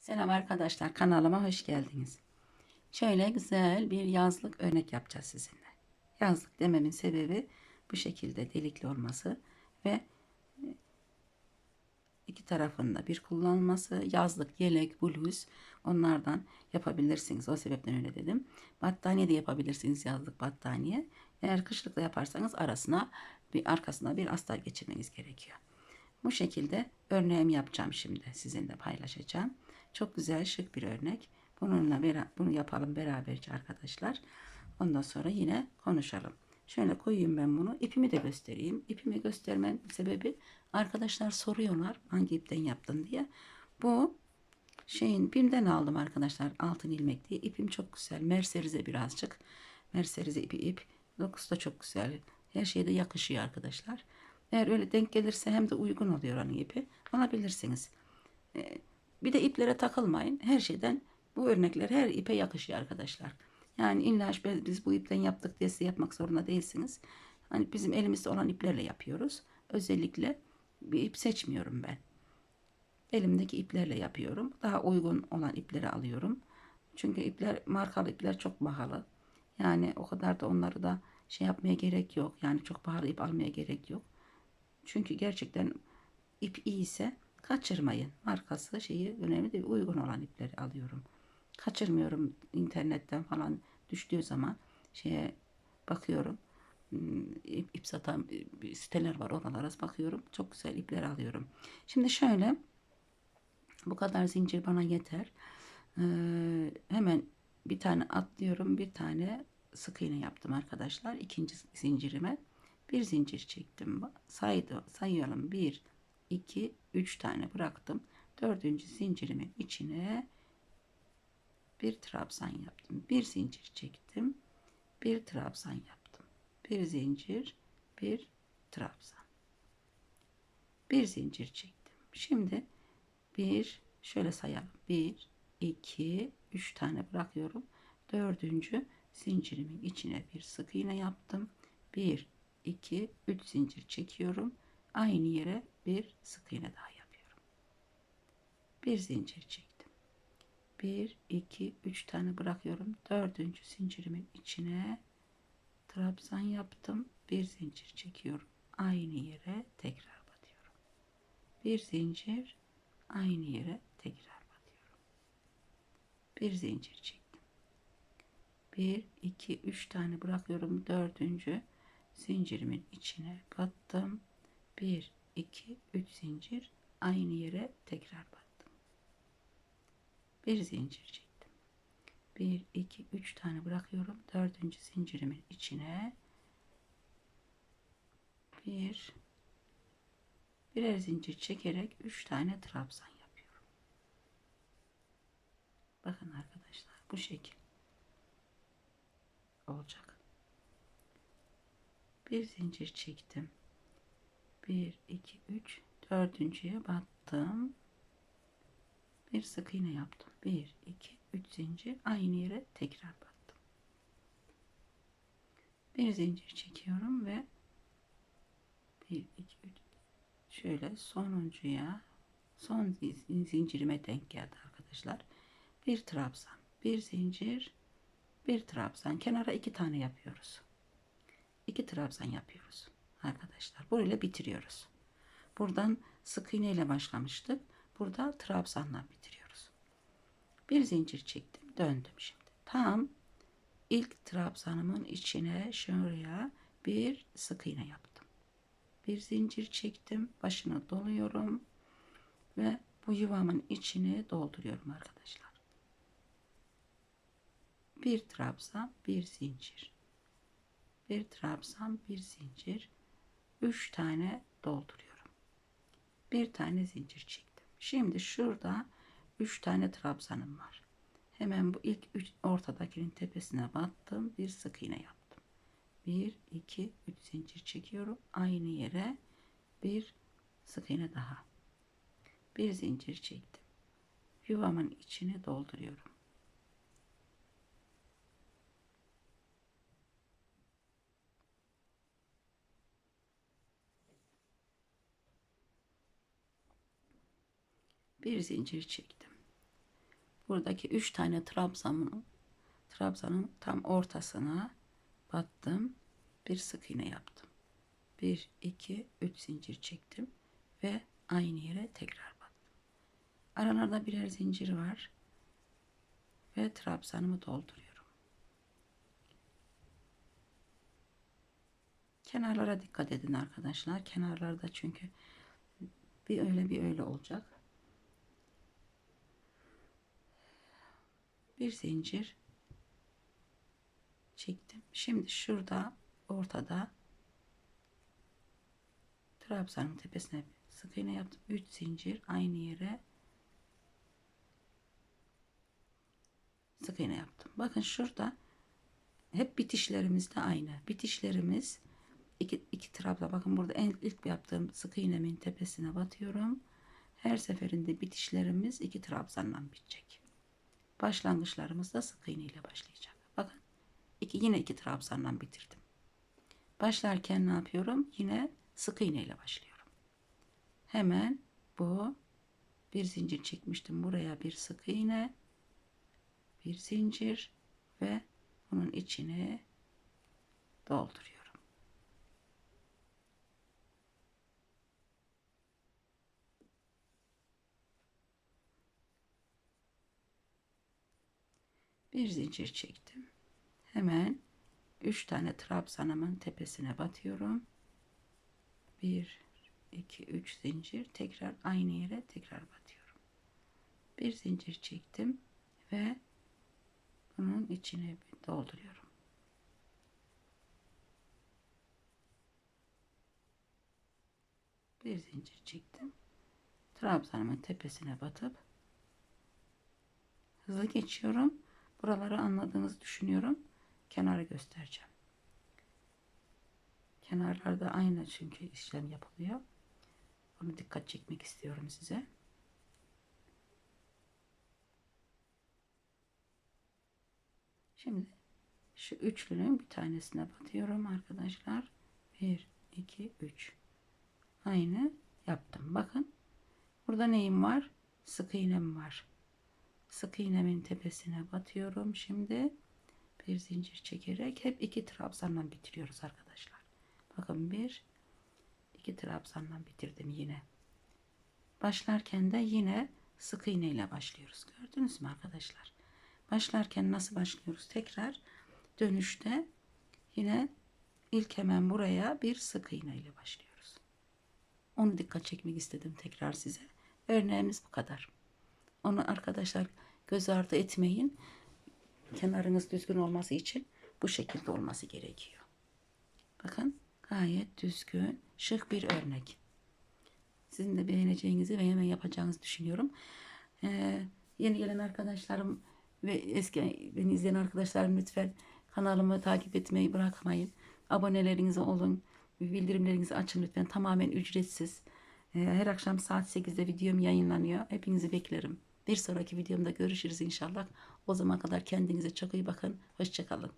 Selam arkadaşlar kanalıma hoş geldiniz. Şöyle güzel bir yazlık örnek yapacağız sizinle. Yazlık dememin sebebi bu şekilde delikli olması ve e, iki tarafında bir kullanılması. Yazlık, yelek, bluz onlardan yapabilirsiniz. O sebepten öyle dedim. Battaniye de yapabilirsiniz yazlık battaniye. Eğer kışlıkla yaparsanız arasına bir arkasına bir astar geçirmeniz gerekiyor. Bu şekilde örneğimi yapacağım şimdi sizinle paylaşacağım. Çok güzel şık bir örnek. Bununla bunu yapalım beraberce arkadaşlar. Ondan sonra yine konuşalım. Şöyle koyayım ben bunu. İpimi de göstereyim. İpimi göstermenin sebebi arkadaşlar soruyorlar hangi ipten yaptın diye. Bu şeyin BİM'den aldım arkadaşlar altın ilmek diye. İpim çok güzel. Merserize birazcık. Merserize ipi ip. Dokusu da çok güzel. Her şeyde yakışıyor arkadaşlar. Eğer öyle denk gelirse hem de uygun oluyor onun ipi. Alabilirsiniz. Ee, bir de iplere takılmayın. Her şeyden bu örnekler her ipe yakışıyor arkadaşlar. Yani illa biz bu ipten yaptık diye size yapmak zorunda değilsiniz. Hani bizim elimizde olan iplerle yapıyoruz. Özellikle bir ip seçmiyorum ben. Elimdeki iplerle yapıyorum. Daha uygun olan ipleri alıyorum. Çünkü ipler markalı ipler çok pahalı. Yani o kadar da onları da şey yapmaya gerek yok. Yani çok pahalı ip almaya gerek yok. Çünkü gerçekten ip iyiyse kaçırmayın. Markası şeyi önemli değil. Uygun olan ipleri alıyorum. Kaçırmıyorum internetten falan düştüğü zaman şeye bakıyorum. Hmm, İp, ip satan siteler var oralara bakıyorum. Çok güzel ipler alıyorum. Şimdi şöyle bu kadar zincir bana yeter. Ee, hemen bir tane atlıyorum. Bir tane sık iğne yaptım arkadaşlar. İkinci zincirime bir zincir çektim. Saydı, sayıyorum. Bir, iki, üç tane bıraktım. Dördüncü zincirimin içine bir trabzan yaptım. Bir zincir çektim. Bir trabzan yaptım. Bir zincir, bir trabzan. Bir zincir çektim. Şimdi bir şöyle sayalım. Bir, iki, üç tane bırakıyorum. Dördüncü zincirimin içine bir sık iğne yaptım. Bir, iki, üç zincir çekiyorum. Aynı yere bir sık iğne daha yapıyorum. Bir zincir çektim. Bir, iki, üç tane bırakıyorum. Dördüncü zincirimin içine trabzan yaptım. Bir zincir çekiyorum. Aynı yere tekrar batıyorum. Bir zincir aynı yere tekrar batıyorum. Bir zincir çektim. Bir, iki, üç tane bırakıyorum. Dördüncü zincirimin içine battım. Bir, iki, üç zincir aynı yere tekrar battım. Bir zincir çektim. Bir, iki, üç tane bırakıyorum. Dördüncü zincirimin içine bir, birer zincir çekerek üç tane trabzan yapıyorum. Bakın arkadaşlar bu şekil olacak. Bir zincir çektim. 1 2 3 dördüncüye battım. Bir sık iğne yaptım. 1 2 3 zincir aynı yere tekrar battım. Bir zincir çekiyorum ve 1 2 3 şöyle sonuncuya son zincirime denk geldi arkadaşlar. Bir trabzan, bir zincir, bir trabzan. Kenara iki tane yapıyoruz. İki trabzan yapıyoruz arkadaşlar. Böyle bitiriyoruz. Buradan sık iğne ile başlamıştık. Burada trabzanla bitiriyoruz. Bir zincir çektim. Döndüm şimdi. Tam ilk trabzanımın içine şuraya bir sık iğne yaptım. Bir zincir çektim. Başını doluyorum. Ve bu yuvamın içini dolduruyorum arkadaşlar. Bir trabzan, bir zincir. Bir trabzan, bir zincir 3 tane dolduruyorum. Bir tane zincir çektim. Şimdi şurada 3 tane trabzanım var. Hemen bu ilk üç, ortadakinin tepesine battım. Bir sık iğne yaptım. 1, 2, 3 zincir çekiyorum. Aynı yere bir sık iğne daha. Bir zincir çektim. Yuvamın içine dolduruyorum. Bir zincir çektim. buradaki üç tane trabzanın trabzanın tam ortasına battım. Bir sık iğne yaptım. 1 2 3 zincir çektim ve aynı yere tekrar battım. Aralarda birer zincir var ve trabzanımı dolduruyorum. Kenarlara dikkat edin arkadaşlar. Kenarlarda çünkü bir öyle bir öyle olacak. Bir zincir çektim. Şimdi şurada ortada trabzanın tepesine sık iğne yaptım. 3 zincir aynı yere sık iğne yaptım. Bakın şurada hep bitişlerimiz de aynı. Bitişlerimiz iki, iki trabzan. Bakın burada en ilk yaptığım sık iğnemin tepesine batıyorum. Her seferinde bitişlerimiz iki trabzanla bitecek. Başlangıçlarımız da sık iğne ile başlayacak. Bakın iki, yine iki trabzanla bitirdim. Başlarken ne yapıyorum? Yine sık iğne ile başlıyorum. Hemen bu bir zincir çekmiştim. Buraya bir sık iğne, bir zincir ve bunun içine dolduruyorum. Bir zincir çektim. Hemen 3 tane trabzanımın tepesine batıyorum. 1 2 3 zincir tekrar aynı yere tekrar batıyorum. Bir zincir çektim ve bunun içine dolduruyorum. Bir zincir çektim. Trabzanımın tepesine batıp hızlı geçiyorum. Buraları anladığınızı düşünüyorum. Kenarı göstereceğim. Kenarlarda aynı çünkü işlem yapılıyor. Bunu dikkat çekmek istiyorum size. Şimdi şu üçlünün bir tanesine batıyorum arkadaşlar. 1, 2, 3. Aynı yaptım. Bakın. Burada neyim var? Sık iğnem var. Sık iğnemin tepesine batıyorum. Şimdi bir zincir çekerek hep iki trabzanla bitiriyoruz arkadaşlar. Bakın bir iki trabzanla bitirdim yine. Başlarken de yine sık iğne ile başlıyoruz. Gördünüz mü arkadaşlar? Başlarken nasıl başlıyoruz? Tekrar dönüşte yine ilk hemen buraya bir sık iğne ile başlıyoruz. Onu dikkat çekmek istedim tekrar size. Örneğimiz bu kadar. Onu arkadaşlar göz ardı etmeyin. Kenarınız düzgün olması için bu şekilde olması gerekiyor. Bakın gayet düzgün, şık bir örnek. Sizin de beğeneceğinizi ve hemen yapacağınızı düşünüyorum. Ee, yeni gelen arkadaşlarım ve eski beni izleyen arkadaşlarım lütfen kanalımı takip etmeyi bırakmayın. Aboneleriniz olun. Bildirimlerinizi açın lütfen. Tamamen ücretsiz. Ee, her akşam saat 8'de videom yayınlanıyor. Hepinizi beklerim. Bir sonraki videomda görüşürüz inşallah. O zaman kadar kendinize çok iyi bakın. Hoşçakalın.